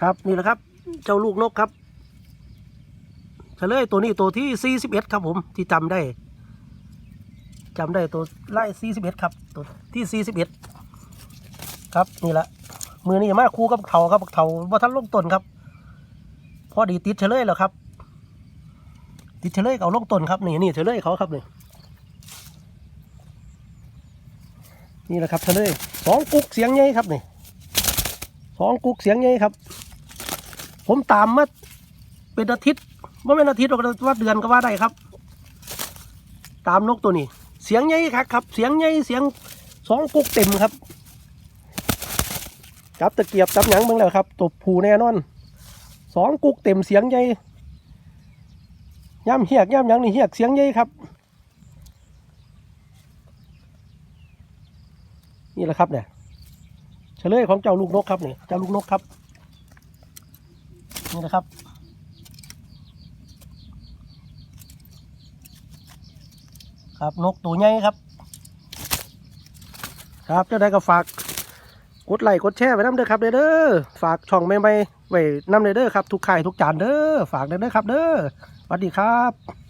ครับนี่แหละครับ เจ้าลูกนกครับเฉลยตัวนี้ตัวที่สี่สิบเอ็ดครับผมที่จำได้จำได้ตัวไล่สี่สิบเอ็ดครับ ตัวที่สี่สิบเอ็ดครับนี่แหละมือนี่มาคู่กับเขาครับเขาว่าท่านลงต้นครับ พอดีติดเฉลยแล้วครับ ติดเฉลยเอาลงต้นครับนี่นี่เฉลยเขาครับนี่นี่แหละครับเฉลยสองกุกเสียงใหญ่ครับนี่สองกุกเสียงใหญ่ครับ ผมตามมาเป็นอาทิตย์ว่าเป็นอาทิตย์หรอกว่าเดือนก็ว่าได้ครับ ตามนกตัวนี้ เสียงใหญ่ครับครับ เสียงใหญ่เสียงสองกุกเต็มครับจับตะเกียบจับหยังเบิ่งแล้วครับตบผูแน่นอนสองกุกเต็มเสียงใหญ่ย่ำเหียกย่ำหยังนี่เหียกเสียงใหญ่ครับ นี่แหละครับเนี่ยเฉลยของเจ้าลูกนกครับเนี่ยเจ้าลูกนกครับ นี่นะครับ ครับนกตัวใหญ่ครับ ครับเจ้าได้ก็ฝากกดไลค์กดแชร์ไว้น้ำเด้อครับเด้อฝากช่องใหม่ๆไว้น้ำเด้อครับทุกข่ายทุกจานเด้อฝากเด้อครับเด้อสวัสดีครับ